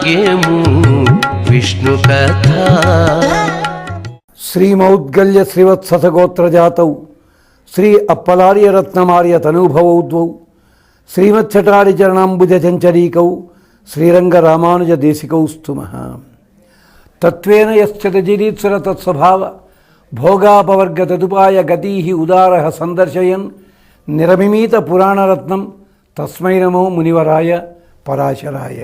భాగ్యము విష్ణు కథ. శ్రీమౌద్గల్య శ్రీవత్ససగోత్రజాతౌ శ్రీ అప్పలార్య రత్నమార్య తనూభవౌ ద్వౌ శ్రీమచ్చటారి చరణాంబుజ చంచరీకౌ శ్రీరంగ రామానుజ దేశికౌ స్తుమ తత్వేన యశ్చతజిరీత్సర తత్స్వభావ భోగాపవర్గ తదుపాయ గతీ ఉదార సందర్శయన్ నిరమిమీత పురాణరత్నం తస్మై నమో మునివరాయ పరాశరాయ.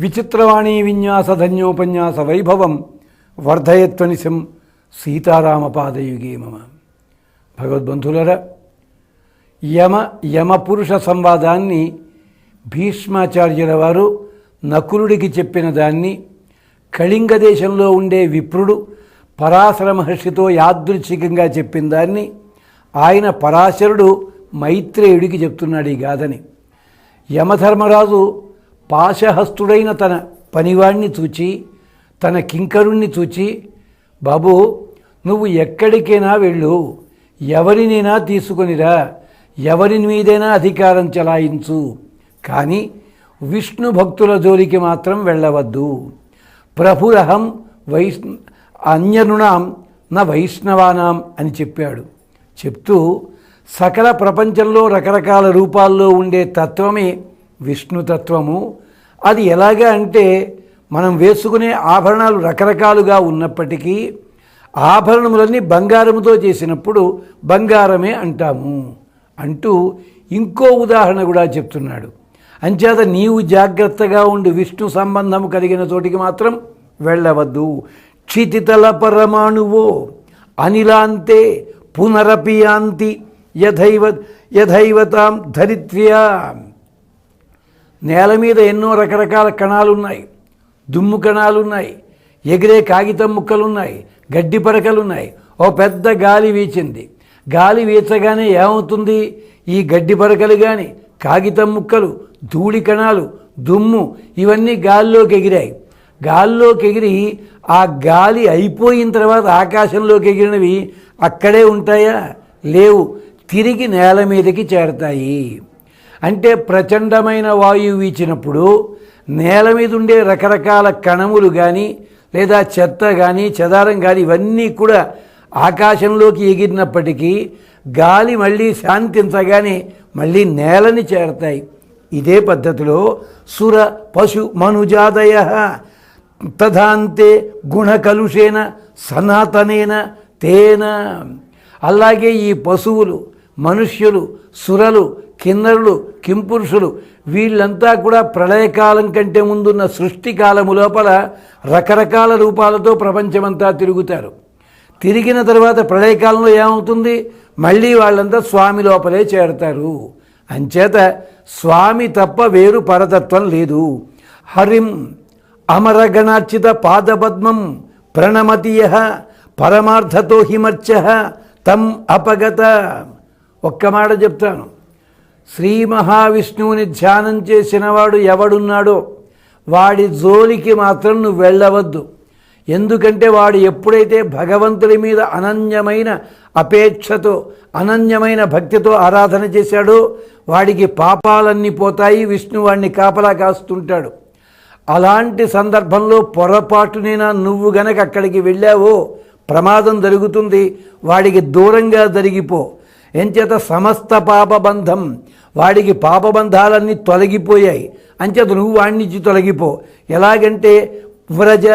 విచిత్రవాణీ విన్యాస ధన్యోపన్యాస వైభవం వర్ధయత్వనిశం సీతారామపాదయుగే మమ భగవద్బంధులరా యమ యమపురుష సంవాదాన్ని భీష్మాచార్యుల వారు నకులుడికి చెప్పిన దాన్ని కళింగ దేశంలో ఉండే విప్రుడు పరాశర మహర్షితో యాదృచ్ఛికంగా చెప్పిన దాన్ని ఆయన పరాశరుడు మైత్రేయుడికి చెప్తున్నాడు ఈ గాథని. యమధర్మరాజు పాశహస్తుడైన తన పనివాణ్ణి చూచి తన కింకరుణ్ణి చూచి బాబు నువ్వు ఎక్కడికైనా వెళ్ళు. ఎవరినైనా తీసుకొనిరా. ఎవరి మీదైనా అధికారం చలాయించు. కానీ విష్ణు భక్తుల జోలికి మాత్రం వెళ్ళవద్దు. ప్రభురహం వైష్ అన్యనునాం నా వైష్ణవానాం అని చెప్పాడు. చెప్తూ సకల ప్రపంచంలో రకరకాల రూపాల్లో ఉండే తత్వమే విష్ణుతత్వము. అది ఎలాగా అంటే మనం వేసుకునే ఆభరణాలు రకరకాలుగా ఉన్నప్పటికీ ఆభరణములన్నీ బంగారముతో చేసినప్పుడు బంగారమే అంటాము అంటూ ఇంకో ఉదాహరణ కూడా చెప్తున్నాడు. అంచేత నీవు జాగ్రత్తగా ఉండి విష్ణు సంబంధము కలిగిన చోటికి మాత్రం వెళ్ళవద్దు. క్షితితల పరమాణువో అనిలాంతే పునరపియాంతి యథైవ యథైవతాం ధరిత్ర్యా. నేల మీద ఎన్నో రకరకాల కణాలు ఉన్నాయి దుమ్ము కణాలు ఉన్నాయి ఎగిరే కాగితం ముక్కలు ఉన్నాయి గడ్డి పరకలున్నాయి. ఓ పెద్ద గాలి వీచింది. గాలి వీచగానే ఏమవుతుంది? ఈ గడ్డి పరకలు కానీ కాగితం ముక్కలు ధూళి కణాలు దుమ్ము ఇవన్నీ గాల్లోకి ఎగిరాయి. గాల్లోకి ఎగిరి ఆ గాలి అయిపోయిన తర్వాత ఆకాశంలోకి ఎగిరినవి అక్కడే ఉంటాయా? లేవు. తిరిగి నేల మీదకి చేరతాయి. అంటే ప్రచండమైన వాయువు వీచినప్పుడు నేల మీద ఉండే రకరకాల కణములు కానీ లేదా చెత్త కానీ చెదారం కానీ ఇవన్నీ కూడా ఆకాశంలోకి ఎగిరినప్పటికీ గాలి మళ్ళీ శాంతించగానే మళ్ళీ నేలని చేరతాయి. ఇదే పద్ధతిలో సుర పశు మనుజాదయ తథాంతే గుణకలుషేన సనాతనేన తేన. అలాగే ఈ పశువులు మనుష్యులు సురలు కిన్నరులు కింపురుషులు వీళ్ళంతా కూడా ప్రళయకాలం కంటే ముందున్న సృష్టి కాలము లోపల రకరకాల రూపాలతో ప్రపంచమంతా తిరుగుతారు. తిరిగిన తర్వాత ప్రళయకాలంలో ఏమవుతుంది? మళ్ళీ వాళ్ళంతా స్వామి లోపలే చేరతారు. అంచేత స్వామి తప్ప వేరు పరతత్వం లేదు. హరిం అమరగణార్చిత పాదపద్మం ప్రణమతియ పరమార్థతో హిమర్చ తం అపగత ఒక్క మాట చెప్తాను. శ్రీ మహావిష్ణువుని ధ్యానం చేసినవాడు ఎవడున్నాడో వాడి జోలికి మాత్రం నువ్వు వెళ్ళవద్దు. ఎందుకంటే వాడు ఎప్పుడైతే భగవంతుడి మీద అనన్యమైన అపేక్షతో అనన్యమైన భక్తితో ఆరాధన చేశాడో వాడికి పాపాలన్నీ పోతాయి విష్ణు వాడిని కాపలా కాస్తుంటాడు. అలాంటి సందర్భంలో పొరపాటునైనా నువ్వు గనక అక్కడికి వెళ్ళావో ప్రమాదం జరుగుతుంది వాడికి దూరంగా జరిగిపో. ఎంచేత సమస్త పాపబంధం? వాడికి పాపబంధాలన్నీ తొలగిపోయాయి. అంచేత నువ్వు వాడి నుంచి తొలగిపో. ఎలాగంటే వ్రజ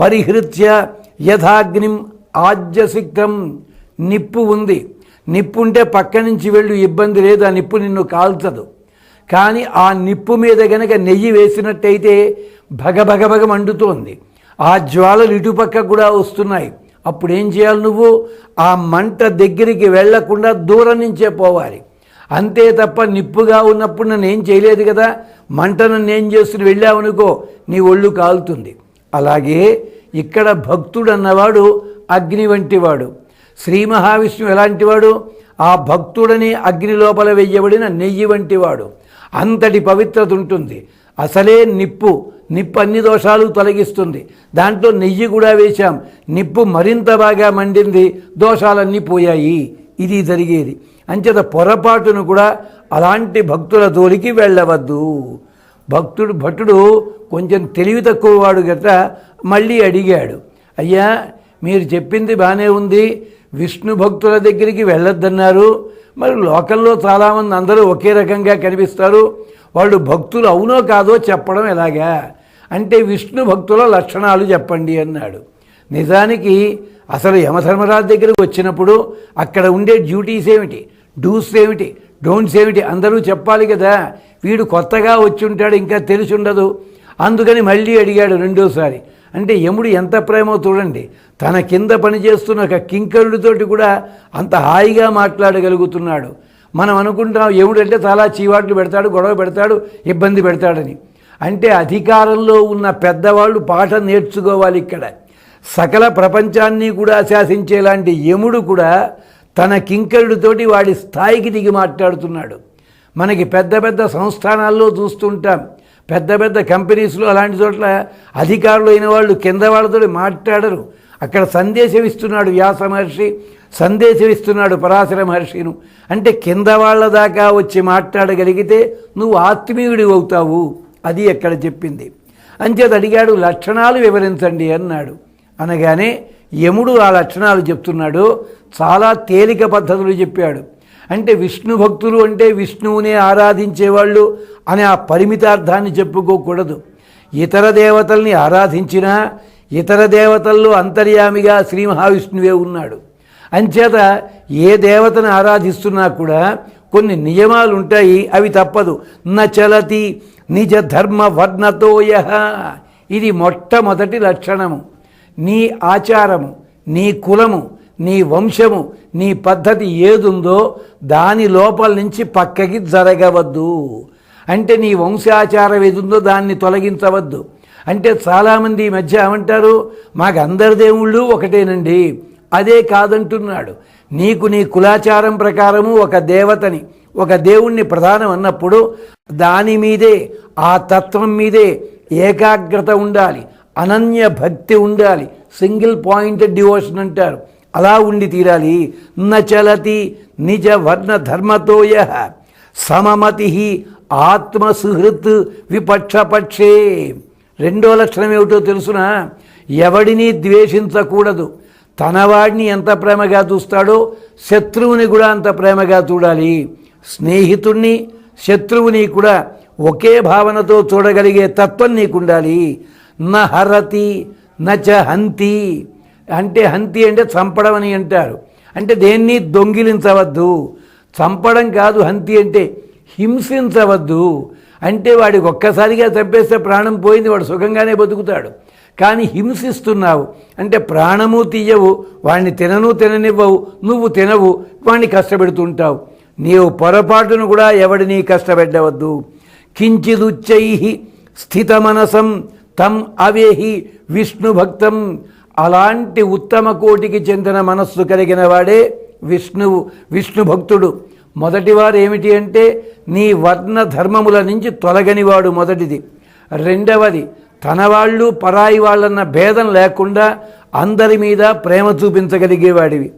పరిహృత్య యథాగ్నిం ఆజ్యసిక్తం. నిప్పు ఉంది. నిప్పు ఉంటే పక్క నుంచి వెళ్ళు ఇబ్బంది లేదు ఆ నిప్పు నిన్ను కాల్చదు. కానీ ఆ నిప్పు మీద గనక నెయ్యి వేసినట్టయితే భగభగభగం అండుతోంది ఆ జ్వాలలు ఇటుపక్క కూడా వస్తున్నాయి. అప్పుడు ఏం చేయాలి నువ్వు? ఆ మంట దగ్గరికి వెళ్ళకుండా దూరం నుంచే పోవాలి. అంతే తప్ప నిప్పుగా ఉన్నప్పుడు నన్ను ఏం చేయలేదు కదా? మంట నన్ను ఏం చేస్తుని వెళ్ళావనుకో నీ ఒళ్ళు కాలుతుంది. అలాగే ఇక్కడ భక్తుడు అన్నవాడు అగ్ని వంటివాడు. శ్రీ మహావిష్ణువు ఎలాంటివాడు? ఆ భక్తుడని అగ్ని లోపల వెయ్యబడిన నెయ్యి వంటివాడు. అంతటి పవిత్రత ఉంటుంది. అసలే నిప్పు. నిప్పు అన్ని దోషాలు తొలగిస్తుంది. దాంట్లో నెయ్యి కూడా వేశాం. నిప్పు మరింత బాగా మండింది. దోషాలన్నీ పోయాయి. ఇది జరిగేది. అంచేత పొరపాటును కూడా అలాంటి భక్తుల జోలికి వెళ్ళవద్దు. భక్తుడు భటుడు కొంచెం తెలివి తక్కువ వాడు గట మళ్ళీ అడిగాడు. అయ్యా మీరు చెప్పింది బాగానే ఉంది. విష్ణు భక్తుల దగ్గరికి వెళ్ళొద్దన్నారు. మరి లోకల్లో చాలామంది అందరూ ఒకే రకంగా కనిపిస్తారు. వాళ్ళు భక్తులు అవునో కాదో చెప్పడం ఎలాగా? అంటే విష్ణు భక్తుల లక్షణాలు చెప్పండి అన్నాడు. నిజానికి అసలు యమధర్మరాజు దగ్గరకు వచ్చినప్పుడు అక్కడ ఉండే డ్యూటీస్ ఏమిటి? డూస్ ఏమిటి? డోంట్స్ ఏమిటి? అందరూ చెప్పాలి కదా. వీడు కొత్తగా వచ్చి ఉంటాడు ఇంకా తెలిసి ఉండదు. అందుకని మళ్ళీ అడిగాడు రెండోసారి. అంటే యముడు ఎంత ప్రేమో చూడండి. తన కింద పనిచేస్తున్న ఒక కింకరుడితోటి కూడా అంత హాయిగా మాట్లాడగలుగుతున్నాడు. మనం అనుకుంటాం యముడు అంటే చాలా చీవాట్లు పెడతాడు గొడవ పెడతాడు ఇబ్బంది పెడతాడని. అంటే అధికారంలో ఉన్న పెద్దవాళ్ళు పాఠం నేర్చుకోవాలి ఇక్కడ. సకల ప్రపంచాన్ని కూడా శాసించేలాంటి యముడు కూడా తన కింకరుడితోటి వాడి స్థాయికి దిగి మాట్లాడుతున్నాడు. మనకి పెద్ద పెద్ద సంస్థానాల్లో చూస్తుంటాం. పెద్ద పెద్ద కంపెనీస్లో అలాంటి చోట్ల అధికారులు అయిన వాళ్ళు కింద వాళ్ళతో మాట్లాడరు. అక్కడ సందేశం ఇస్తున్నాడు వ్యాస మహర్షి సందేశం ఇస్తున్నాడు పరాశర మహర్షిను. అంటే కింద వాళ్ళ దాకా వచ్చి మాట్లాడగలిగితే నువ్వు ఆత్మీయుడి అవుతావు. అది ఎక్కడ చెప్పింది? అంచేత అడిగాడు లక్షణాలు వివరించండి అన్నాడు. అనగానే యముడు ఆ లక్షణాలు చెప్తున్నాడు. చాలా తేలిక పద్ధతులు చెప్పాడు. అంటే విష్ణు భక్తులు అంటే విష్ణువునే ఆరాధించేవాళ్ళు అనే ఆ పరిమితార్థాన్ని చెప్పుకోకూడదు. ఇతర దేవతల్ని ఆరాధించినా ఇతర దేవతల్లో అంతర్యామిగా శ్రీ మహావిష్ణువే ఉన్నాడు. అంచేత ఏ దేవతను ఆరాధిస్తున్నా కూడా కొన్ని నియమాలు ఉంటాయి అవి తప్పదు. నచలతి నిజ ధర్మ వర్ణతోయ ఇది మొట్టమొదటి లక్షణము. నీ ఆచారము నీ కులము నీ వంశము నీ పద్ధతి ఏదుందో దాని లోపల నుంచి పక్కకి జరగవద్దు. అంటే నీ వంశాచారం ఏదుందో దాన్ని తొలగించవద్దు. అంటే చాలామంది ఈ మధ్య ఏమంటారు? మాకు అందరి దేవుళ్ళు ఒకటేనండి. అదే కాదంటున్నాడు. నీకు నీ కులాచారం ప్రకారము ఒక దేవతని ఒక దేవుణ్ణి ప్రధానం అన్నప్పుడు దాని మీదే ఆ తత్వం మీదే ఏకాగ్రత ఉండాలి అనన్య భక్తి ఉండాలి. సింగిల్ పాయింట్ డివోషన్ అంటారు. అలా ఉండి తీరాలి. నచలతి నిజ వర్ణ ధర్మతోయ సమమతి ఆత్మసుహృత్ విపక్షపక్షే. రెండో లక్షణం ఏమిటో తెలుసునా? ఎవడిని ద్వేషించకూడదు. తనవాడిని ఎంత ప్రేమగా చూస్తాడో శత్రువుని కూడా అంత ప్రేమగా చూడాలి. స్నేహితుణ్ణి శత్రువుని కూడా ఒకే భావనతో చూడగలిగే తత్వం నీకుండాలి. న హరతి నచ హంతి. అంటే హంతి అంటే చంపడం అని అంటారు. అంటే దేన్ని? దొంగిలించవద్దు. చంపడం కాదు హంతి అంటే హింసించవద్దు. అంటే వాడికి ఒక్కసారిగా చంపేస్తే ప్రాణం పోయింది వాడు సుఖంగానే బతుకుతాడు. కానీ హింసిస్తున్నావు. అంటే ప్రాణము తీయవు వాడిని తినను తిననివ్వవు నువ్వు తినవు వాడిని కష్టపెడుతుంటావు. నీవు పొరపాటును కూడా ఎవడిని కష్టపెట్టవద్దు. కించిదుచ్చై స్థితమనసం తం అవేహి విష్ణు భక్తం అలాంటి ఉత్తమ కోటికి చెందిన మనస్సు కలిగిన వాడే విష్ణువు విష్ణు భక్తుడు మొదటివారు ఏమిటి అంటే నీ వర్ణ ధర్మముల నుంచి తొలగనివాడు మొదటిది. రెండవది తన వాళ్ళు పరాయి వాళ్ళన్న భేదం లేకుండా అందరి మీద ప్రేమ చూపించగలిగేవాడివి.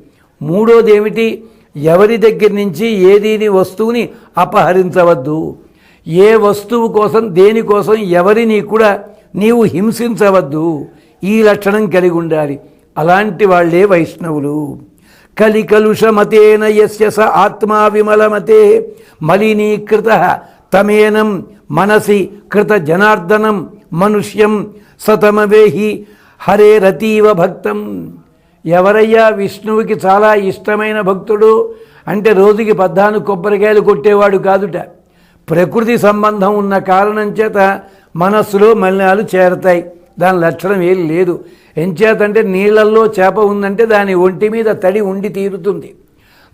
మూడోది ఏమిటి ఎవరి దగ్గర నుంచి ఏదీని వస్తువుని అపహరించవద్దు. ఏ వస్తువు కోసం దేనికోసం ఎవరిని కూడా నీవు హింసించవద్దు. ఈ లక్షణం కలిగి ఉండాలి. అలాంటి వాళ్ళే వైష్ణవులు. కలికలుషమతేన యస్య స ఆత్మా విమలమతే మలినీకృత తమేనం మనసి కృత జనార్దనం మనుష్యం సతమవేహి హరేరతీవ భక్తం. ఎవరయ్యా విష్ణువుకి చాలా ఇష్టమైన భక్తుడు? అంటే రోజుకి పద్నాలుగు కొబ్బరికాయలు కొట్టేవాడు కాదుట. ప్రకృతి సంబంధం ఉన్న కారణం చేత మనస్సులో మలినాలు చేరతాయి. దాని లక్షణం ఏం లేదు. ఎంచేతంటే నీళ్ళల్లో చేప ఉందంటే దాని ఒంటి మీద తడి ఉండి తీరుతుంది.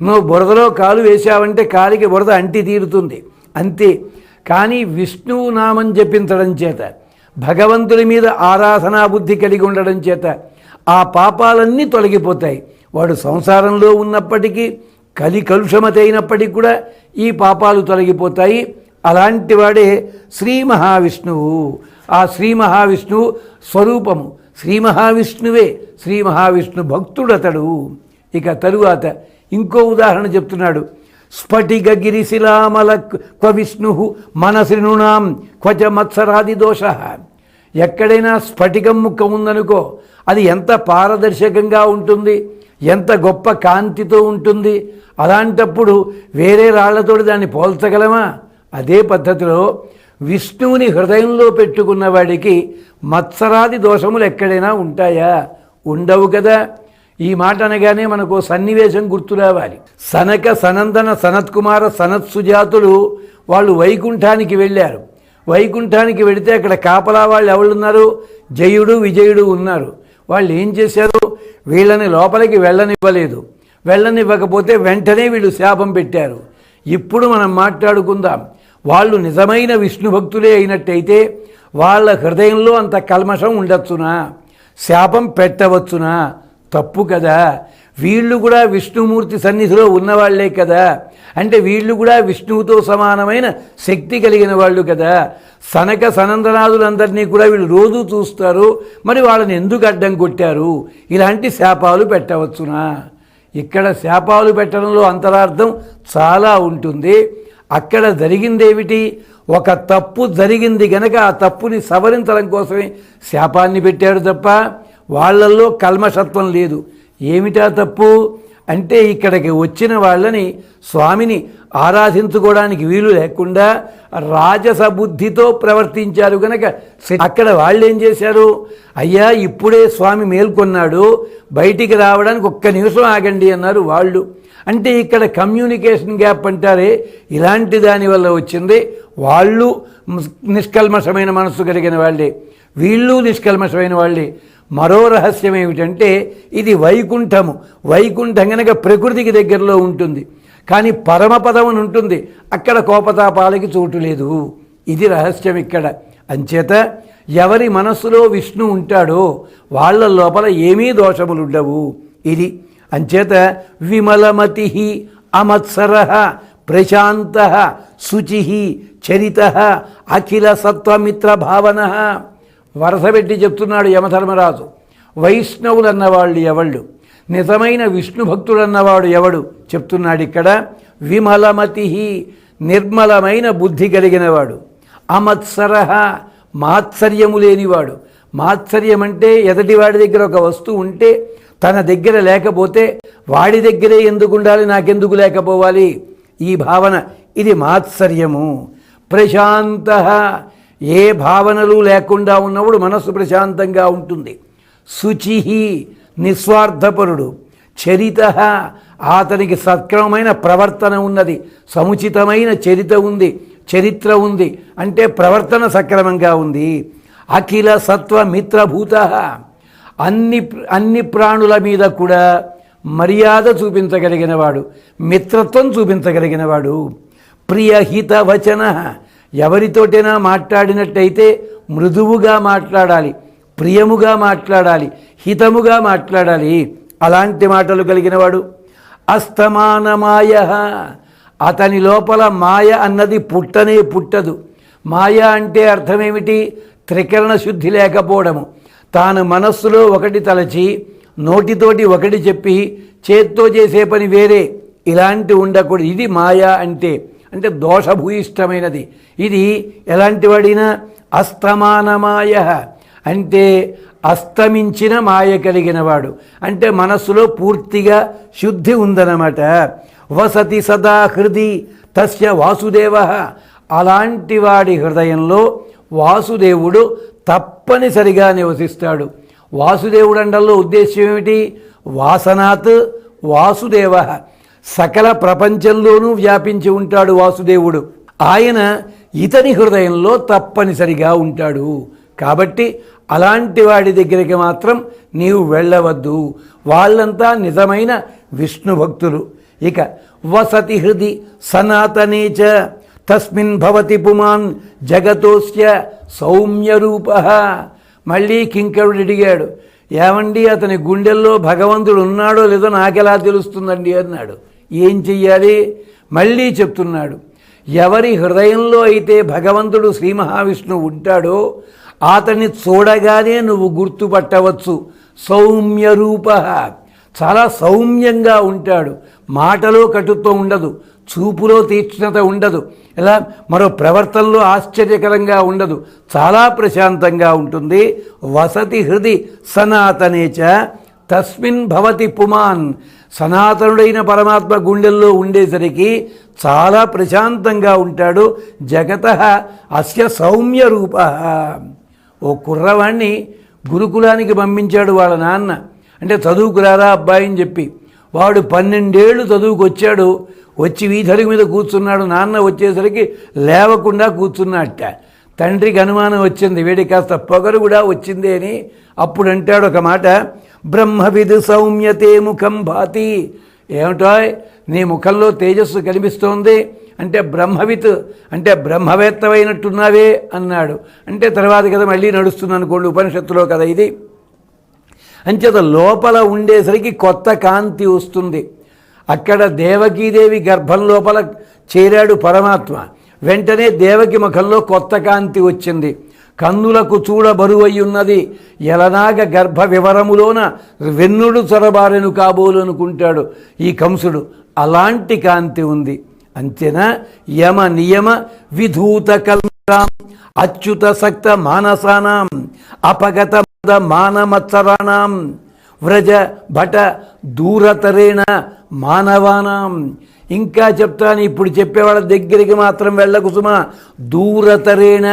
నువ్వు బురదలో కాలు వేశావంటే కాలికి బురద అంటి తీరుతుంది. అంతే. కానీ విష్ణువు నామం జపించడం చేత భగవంతుడి మీద ఆరాధనా బుద్ధి కలిగి ఉండడం చేత ఆ పాపాలన్నీ తొలగిపోతాయి. వాడు సంసారంలో ఉన్నప్పటికీ కలి కలుషమతైనప్పటికీ కూడా ఈ పాపాలు తొలగిపోతాయి. అలాంటి వాడే శ్రీ మహావిష్ణువు. ఆ శ్రీ మహావిష్ణువు స్వరూపము. శ్రీ మహావిష్ణువే శ్రీ మహావిష్ణు భక్తుడతడు. ఇక తరువాత ఇంకో ఉదాహరణ చెప్తున్నాడు. స్ఫటిక గిరిశిలామల క్వ విష్ణు మనసినునాం క్వచ మత్సరాది దోష. ఎక్కడైనా స్ఫటికం ముక్క ఉందనుకో అది ఎంత పారదర్శకంగా ఉంటుంది ఎంత గొప్ప కాంతితో ఉంటుంది అలాంటప్పుడు వేరే రాళ్ళతో దాన్ని పోల్చగలమా? అదే పద్ధతిలో విష్ణువుని హృదయంలో పెట్టుకున్న వాడికి మత్సరాది దోషములు ఎక్కడైనా ఉంటాయా? ఉండవు కదా. ఈ మాట అనగానే మనకు సన్నివేశం గుర్తు రావాలి. సనక సనందన సనత్కుమార సనత్ సుజాతులు వాళ్ళు వైకుంఠానికి వెళ్ళారు. వైకుంఠానికి వెళితే అక్కడ కాపలా వాళ్ళు ఎవరున్నారు జయుడు విజయుడు ఉన్నారు. వాళ్ళు ఏం చేశారు? వీళ్ళని లోపలికి వెళ్ళనివ్వలేదు. వెళ్ళనివ్వకపోతే వెంటనే వీళ్ళు శాపం పెట్టారు. ఇప్పుడు మనం మాట్లాడుకుందాం. వాళ్ళు నిజమైన విష్ణు భక్తులే అయినట్టయితే వాళ్ళ హృదయంలో అంత కల్మషం ఉండొచ్చునా? శాపం పెట్టవచ్చునా? తప్పు కదా. వీళ్ళు కూడా విష్ణుమూర్తి సన్నిధిలో ఉన్నవాళ్ళే కదా. అంటే వీళ్ళు కూడా విష్ణువుతో సమానమైన శక్తి కలిగిన వాళ్ళు కదా. సనక సనందనాథులందరినీ కూడా వీళ్ళు రోజు చూస్తారు. మరి వాళ్ళని ఎందుకు అడ్డం కొట్టారు? ఇలాంటి శాపాలు పెట్టవచ్చునా? ఇక్కడ శాపాలు పెట్టడంలో అంతరార్థం చాలా ఉంటుంది. అక్కడ జరిగిందేమిటి? ఒక తప్పు జరిగింది గనక ఆ తప్పుని సవరించడం కోసమే శాపాన్ని పెట్టారు తప్ప వాళ్ళల్లో కల్మషత్వం లేదు. ఏమిటా తప్పు? అంటే ఇక్కడికి వచ్చిన వాళ్ళని స్వామిని ఆరాధించుకోవడానికి వీలు లేకుండా రాజస బుద్ధితో ప్రవర్తించారు కనుక అక్కడ వాళ్ళు ఏం చేశారు? అయ్యా ఇప్పుడే స్వామి మేల్కొన్నాడు. బయటికి రావడానికి ఒక్క నిమిషం ఆగండి అన్నారు వాళ్ళు. అంటే ఇక్కడ కమ్యూనికేషన్ గ్యాప్ అంటారే ఇలాంటి దాని వల్ల వచ్చింది. వాళ్ళు నిష్కల్మషమైన మనసు కలిగిన వాళ్ళే. వీళ్ళు నిష్కల్మషమైన వాళ్ళే. మరో రహస్యం ఏమిటంటే ఇది వైకుంఠము. వైకుంఠం కనుక ప్రకృతికి దగ్గరలో ఉంటుంది. కానీ పరమపదం అని ఉంటుంది. అక్కడ కోపతాపాలకి చోటు లేదు. ఇది రహస్యం ఇక్కడ. అంచేత ఎవరి మనస్సులో విష్ణు ఉంటాడో వాళ్ళ లోపల ఏమీ దోషములు ఉండవు ఇది. అంచేత విమలమతి అమత్సర ప్రశాంత శుచి చరిత అఖిల సత్వమిత్ర భావన వరస పెట్టి చెప్తున్నాడు యమధర్మరాజు. వైష్ణవులు అన్నవాళ్ళు ఎవళ్ళు? నిజమైన విష్ణు భక్తుడు అన్నవాడు ఎవడు? చెప్తున్నాడు ఇక్కడ విమలమతి నిర్మలమైన బుద్ధి కలిగినవాడు. అమత్సర మాత్సర్యము లేనివాడు. మాత్సర్యం అంటే ఎదటివాడి దగ్గర ఒక వస్తువు ఉంటే తన దగ్గర లేకపోతే వాడి దగ్గరే ఎందుకు ఉండాలి నాకెందుకు లేకపోవాలి? ఈ భావన ఇది మాత్సర్యము. ప్రశాంత ఏ భావనలు లేకుండా ఉన్నప్పుడు మనస్సు ప్రశాంతంగా ఉంటుంది. శుచి నిస్వార్థపరుడు. చరిత అతనికి సక్రమమైన ప్రవర్తన ఉన్నది. సముచితమైన చరిత ఉంది. చరిత్ర ఉంది. అంటే ప్రవర్తన సక్రమంగా ఉంది. అఖిల సత్వ మిత్రభూత. అన్ని అన్ని ప్రాణుల మీద కూడా మర్యాద చూపించగలిగినవాడు. మిత్రత్వం చూపించగలిగినవాడు. ప్రియహిత వచన ఎవరితోటైనా మాట్లాడినట్టయితే మృదువుగా మాట్లాడాలి ప్రియముగా మాట్లాడాలి హితముగా మాట్లాడాలి. అలాంటి మాటలు కలిగినవాడు అస్తమాన మాయ అతని లోపల మాయ అన్నది పుట్టనే పుట్టదు. మాయ అంటే అర్థమేమిటి? త్రికరణ శుద్ధి లేకపోవడము. తాను మనస్సులో ఒకటి తలచి నోటితోటి ఒకటి చెప్పి చేత్తో చేసే పని వేరే. ఇలాంటి ఉండకూడదు. ఇది మాయ అంటే అంటే దోషభూయిష్టమైనది. ఇది ఎలాంటి వాడిన అస్తమానమాయ. అంటే అస్తమించిన మాయ కలిగిన వాడు అంటే మనస్సులో పూర్తిగా శుద్ధి ఉందన్నమాట. వసతి సదా హృది తస్య వాసుదేవ. అలాంటి వాడి హృదయంలో వాసుదేవుడు తప్పనిసరిగా నివసిస్తాడు. వాసుదేవుడు అండల్లో ఉద్దేశ్యం ఏమిటి వాసనాత్ వాసుదేవ. సకల ప్రపంచంలోనూ వ్యాపించి ఉంటాడు వాసుదేవుడు. ఆయన ఇతని హృదయంలో తప్పనిసరిగా ఉంటాడు. కాబట్టి అలాంటి వాడి దగ్గరికి మాత్రం నీవు వెళ్ళవద్దు. వాళ్ళంతా నిజమైన విష్ణు భక్తులు. ఇక వసతి హృది సనాతనేచ తస్మిన్ భవతి పుమాన్ జగతోస్య సౌమ్యరూప మళ్ళీ కింకరుడు అడిగాడు ఏమండి అతని గుండెల్లో భగవంతుడు ఉన్నాడో లేదో నాకెలా తెలుస్తుందండి? అన్నాడు. ఏం చెయ్యాలి? మళ్ళీ చెప్తున్నాడు. ఎవరి హృదయంలో అయితే భగవంతుడు శ్రీ మహావిష్ణువు ఉంటాడో అతన్ని చూడగానే నువ్వు గుర్తుపట్టవచ్చు. సౌమ్య రూప. చాలా సౌమ్యంగా ఉంటాడు. మాటలో కటుత్వం ఉండదు. చూపులో తీక్షణత ఉండదు. ఇలా మరో ప్రవర్తనలో ఆశ్చర్యకరంగా ఉండదు. చాలా ప్రశాంతంగా ఉంటుంది. వసతి హృది సనాతనేచ. తస్మిన్ భవతి పుమాన్. సనాతనుడైన పరమాత్మ గుండెల్లో ఉండేసరికి చాలా ప్రశాంతంగా ఉంటాడు. జగత అస్య సౌమ్య రూప. ఓ కుర్రవాణ్ణి గురుకులానికి పంపించాడు వాళ్ళ నాన్న. అంటే చదువుకురారా అబ్బాయి అని చెప్పి. వాడు పన్నెండేళ్ళు చదువుకొచ్చాడు. వచ్చి వీధరి మీద కూర్చున్నాడు. నాన్న వచ్చేసరికి లేవకుండా కూర్చున్నట్ట. తండ్రికి అనుమానం వచ్చింది. వీడి కాస్త పొగరు కూడా వచ్చింది అని అప్పుడు అంటాడు ఒక మాట. బ్రహ్మవిధు సౌమ్యతే ముఖం భాతి. ఏమిటో నీ ముఖంలో తేజస్సు కనిపిస్తోంది. అంటే బ్రహ్మవిత్ అంటే బ్రహ్మవేత్తవైనట్టున్నావే అన్నాడు. అంటే తర్వాత కదా మళ్ళీ నడుస్తుంది అనుకోండి ఉపనిషత్తులో కదా ఇది. అంచేత లోపల ఉండేసరికి కొత్త కాంతి వస్తుంది. అక్కడ దేవకీదేవి గర్భం లోపల చేరాడు పరమాత్మ. వెంటనే దేవకి ముఖంలో కొత్త కాంతి వచ్చింది. కన్నులకు చూడ బరువై ఎలనాగ గర్భ వివరములోన వెన్నుడు చొరబారెను కాబోలు అనుకుంటాడు. ఈ కంసుడు అలాంటి కాంతి ఉంది. అంతేనా? యమ నియమ విధూత కల్మషాం అచ్యుత సక్త మానసానాం అపగత మద మానమత్సరాణం వ్రజ భట దూరతరేణ మానవానాం. ఇంకా చెప్తాను ఇప్పుడు చెప్పేవాళ్ళ దగ్గరికి మాత్రం వెళ్ళకుసుమా దూరతరేణ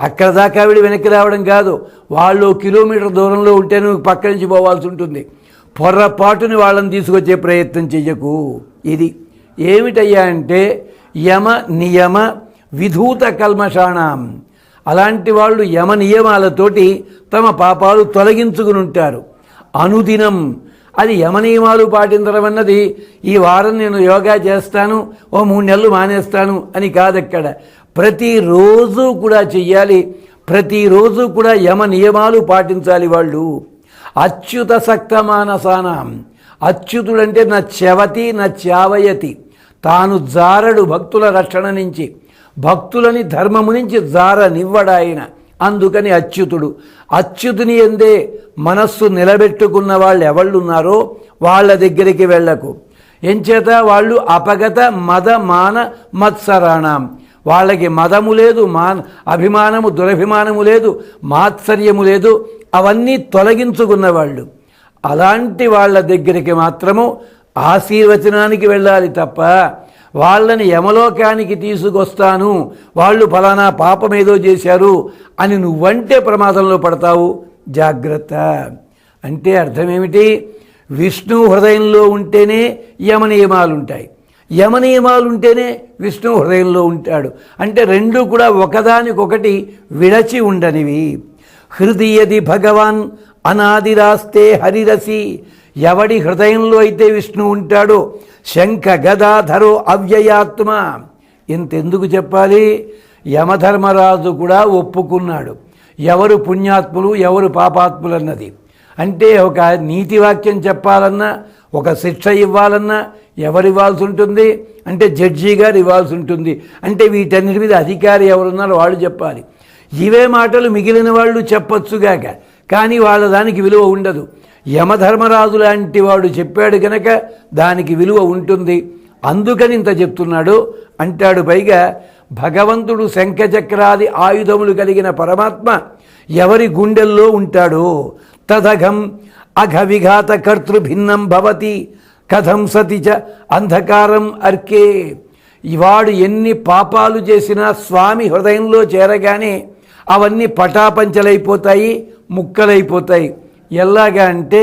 అక్కడ దాకా వీడి వెనక్కి రావడం కాదు. వాళ్ళు కిలోమీటర్ దూరంలో ఉంటే నువ్వు పక్క నుంచి పోవాల్సి ఉంటుంది. పొర్రపాటుని వాళ్ళని తీసుకొచ్చే ప్రయత్నం చెయ్యకు. ఇది ఏమిటయ్యా అంటే యమ నియమ విధూత కల్మషాణం. అలాంటి వాళ్ళు యమ నియమాలతోటి తమ పాపాలు తొలగించుకుని ఉంటారు. అనుదినం. అది యమ నియమాలు పాటించడం అన్నది ఈ వారం నేను యోగా చేస్తాను ఓ మూడు నెలలు మానేస్తాను అని కాదక్కడ. ప్రతిరోజు కూడా చెయ్యాలి ప్రతిరోజు కూడా యమ నియమాలు పాటించాలి వాళ్ళు. అచ్యుత సక్తమానసానం. అచ్యుతుడంటే నా చెవతి నా చావయతి. తాను జారడు భక్తుల రక్షణ నుంచి. భక్తులని ధర్మము నుంచి జారనివ్వడాయన అందుకని అచ్యుతుడు. అచ్యుతుని ఎందే మనస్సు నిలబెట్టుకున్న వాళ్ళు ఎవళ్ళున్నారో వాళ్ళ దగ్గరికి వెళ్ళకు. ఎంచేత వాళ్ళు అపగత మద మాన మత్సరాణం. వాళ్ళకి మదము లేదు మాన అభిమానము దురభిమానము లేదు మాత్సర్యము లేదు అవన్నీ తొలగించుకున్న వాళ్ళు. అలాంటి వాళ్ళ దగ్గరికి మాత్రము ఆశీర్వచనానికి వెళ్ళాలి తప్ప వాళ్ళని యమలోకానికి తీసుకొస్తాను వాళ్ళు ఫలానా పాపం ఏదో చేశారు అని నువ్వంటే ప్రమాదంలో పడతావు. జాగ్రత్త. అంటే అర్థమేమిటి? విష్ణు హృదయంలో ఉంటేనే యమ యమనియమాలు ఉంటేనే విష్ణు హృదయంలో ఉంటాడు. అంటే రెండు కూడా ఒకదానికొకటి విడచి ఉండనివి. హృదయది భగవాన్ అనాదిరాస్తే హరిరసి. ఎవడి హృదయంలో అయితే విష్ణు ఉంటాడో శంఖ గదాధరో అవ్యయాత్మ. ఇంతెందుకు చెప్పాలి? యమధర్మరాజు కూడా ఒప్పుకున్నాడు. ఎవరు పుణ్యాత్ములు ఎవరు పాపాత్ములు అన్నది అంటే ఒక నీతి వాక్యం చెప్పాలన్నా ఒక శిక్ష ఇవ్వాలన్నా ఎవరు ఇవ్వాల్సి ఉంటుంది? అంటే జడ్జి గారు ఇవ్వాల్సి ఉంటుంది. అంటే వీటన్నిటి మీద అధికారి ఎవరున్నారో వాళ్ళు చెప్పాలి. ఇవే మాటలు మిగిలిన వాళ్ళు చెప్పొచ్చుగాక కానీ వాళ్ళ దానికి విలువ ఉండదు. యమధర్మరాజు లాంటి వాడు చెప్పాడు గనక దానికి విలువ ఉంటుంది. అందుకని ఇంత చెప్తున్నాడు. అంటాడు పైగా భగవంతుడు శంఖచక్రాది ఆయుధములు కలిగిన పరమాత్మ ఎవరి గుండెల్లో ఉంటాడో తదఘం అఘవిఘాతకర్తృభిన్నం కర్తృభిన్నం భవతి కథం సతి చ అంధకారం అర్కే ఇవాడు ఎన్ని పాపాలు చేసినా స్వామి హృదయంలో చేరగానే అవన్నీ పటాపంచలైపోతాయి ముక్కలైపోతాయి. ఎలాగా అంటే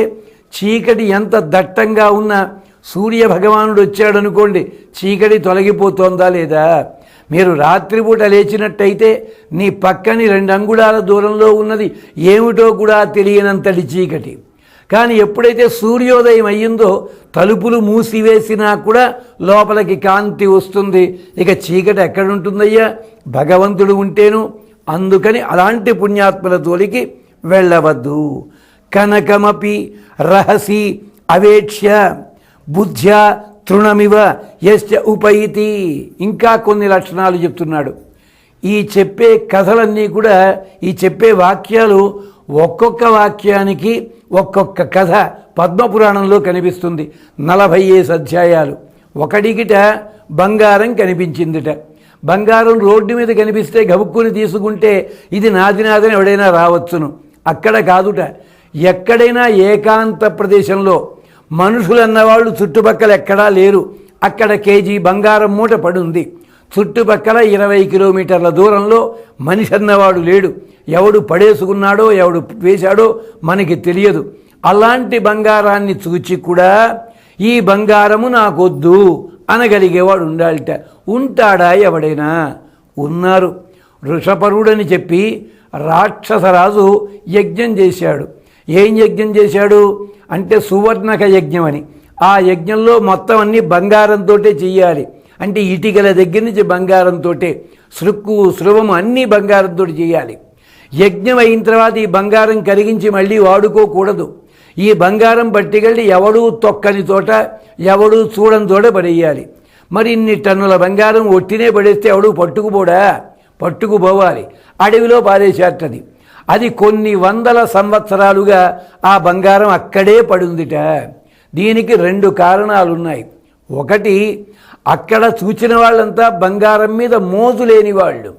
చీకటి ఎంత దట్టంగా ఉన్న సూర్య భగవానుడు వచ్చాడనుకోండి చీకటి తొలగిపోతోందా లేదా? మీరు రాత్రిపూట లేచినట్టయితే నీ పక్కని రెండు అంగుళాల దూరంలో ఉన్నది ఏమిటో కూడా తెలియనంతటి చీకటి. కానీ ఎప్పుడైతే సూర్యోదయం అయ్యిందో తలుపులు మూసివేసినా కూడా లోపలికి కాంతి వస్తుంది. ఇక చీకటి ఎక్కడుంటుందయ్యా? భగవంతుడు ఉంటేను. అందుకని అలాంటి పుణ్యాత్మల జోలికి వెళ్ళవద్దు. కనకమపి రహసి అవేక్ష్య బుద్ధ్య తృణమివ యశ్చ ఉపైతి. ఇంకా కొన్ని లక్షణాలు చెప్తున్నాడు. ఈ చెప్పే కథలన్నీ కూడా ఈ చెప్పే వాక్యాలు ఒక్కొక్క వాక్యానికి ఒక్కొక్క కథ పద్మపురాణంలో కనిపిస్తుంది. నలభై ఏసు అధ్యాయాలు. ఒకడికిట బంగారం కనిపించిందిట. బంగారం రోడ్డు మీద కనిపిస్తే గబుక్కుని తీసుకుంటే ఇది నాది నాదని ఎవడైనా రావచ్చును. అక్కడ కాదుట. ఎక్కడైనా ఏకాంత ప్రదేశంలో మనుషులు అన్నవాళ్ళు చుట్టుపక్కల ఎక్కడా లేరు. అక్కడ కేజీ బంగారం మూట పడుంది. చుట్టుపక్కల ఇరవై కిలోమీటర్ల దూరంలో మనిషి అన్నవాడు లేడు. ఎవడు పడేసుకున్నాడో ఎవడు వేశాడో మనకి తెలియదు. అలాంటి బంగారాన్ని చూచి కూడా ఈ బంగారము నాకొద్దు అనగలిగేవాడు ఉండాలిట. ఉంటాడా ఎవడైనా? ఉన్నారు. వృషపరుడని చెప్పి రాక్షసరాజు యజ్ఞం చేశాడు. ఏం యజ్ఞం చేశాడు? అంటే సువర్ణక యజ్ఞం అని ఆ యజ్ఞంలో మొత్తం అన్ని బంగారంతో చెయ్యాలి. అంటే ఇటీకల దగ్గర నుంచి బంగారంతో సృక్కు సులభము అన్నీ బంగారంతో చేయాలి. యజ్ఞం అయిన తర్వాత ఈ బంగారం కరిగించి మళ్ళీ వాడుకోకూడదు. ఈ బంగారం పట్టికెళ్ళి ఎవడూ తొక్కని తోట ఎవడూ చూడని తోట పడేయాలి. మరి ఇన్ని టన్నుల బంగారం ఒట్టినే పడేస్తే ఎవడు పట్టుకుపోడా? పట్టుకుపోవాలి. అడవిలో పారేసేటది అది కొన్ని వందల సంవత్సరాలుగా ఆ బంగారం అక్కడే పడుందిట. దీనికి రెండు కారణాలు ఉన్నాయి ఒకటి అక్కడ చూచిన వాళ్ళంతా బంగారం మీద మోజు లేని వాళ్ళు.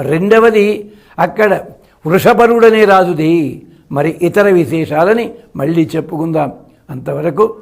రెండవది అక్కడ వృషపరుడనే రాజుది. మరి ఇతర విశేషాలని మళ్ళీ చెప్పుకుందాం. అంతవరకు